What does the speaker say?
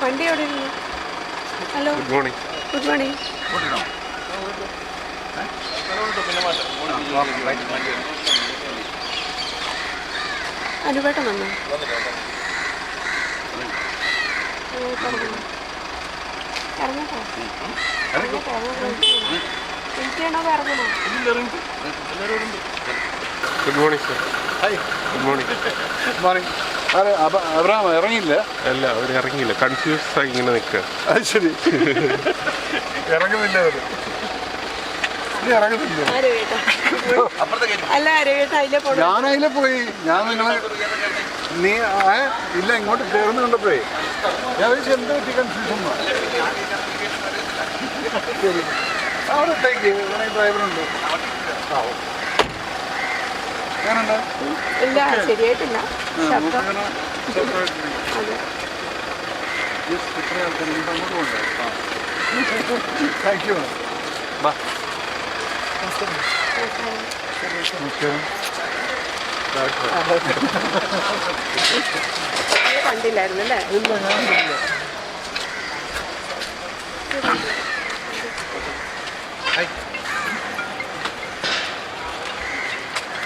അവിടെ എവിടെ hello good morning good morning അനുപേട്ടൻ വന്നു? Good morning sir hi good morning morning ആരെ അബ- അബ്രഹാം ഇറങ്ങിയില്ല? അല്ല അവർ ഇറങ്ങിയില്ല. കൺഫ്യൂസ് ആയി ഇങ്ങനെ നിൽക്കുക അത് ശരി. ഇറങ്ങുന്നില്ല അവർ. ഇനി ഇറങ്ങുന്നില്ല. ആര് കേട്ടോ? അല്ല ആര് കേട്ടോ? അതിലെ പോണോ? ഞാൻ അതിലെ പോയി. ഞാൻ നിങ്ങളെ നീ ഏ ഇല്ല ഇങ്ങോട്ട് കയറുന്ന കണ്ടപ്പോഴേ. ഞാൻ എന്ത് പറ്റി? കൺഫ്യൂഷൻ ശരി. അവിടെ ഇട്ടേക്ക്. ഇവിടെ ഡ്രൈവറുണ്ട് ഞാനുണ്ടോ? ഇല്ല ശരിയായിട്ടില്ല. ശബ്ദം മൂക്കിങ്ങനെ ചെറുതായിട്ട് അതെ Yes, ഇത്ര ആൾക്കാർ ഇനി അങ്ങോട്ട് പോകണ്ടേ താങ്ക് യു ബാ നമസ്കാരം നിങ്ങൾ കണ്ടില്ലായിരുന്നു അല്ലേ ഇല്ല ഞാൻ കണ്ടില്ല. ഹായ്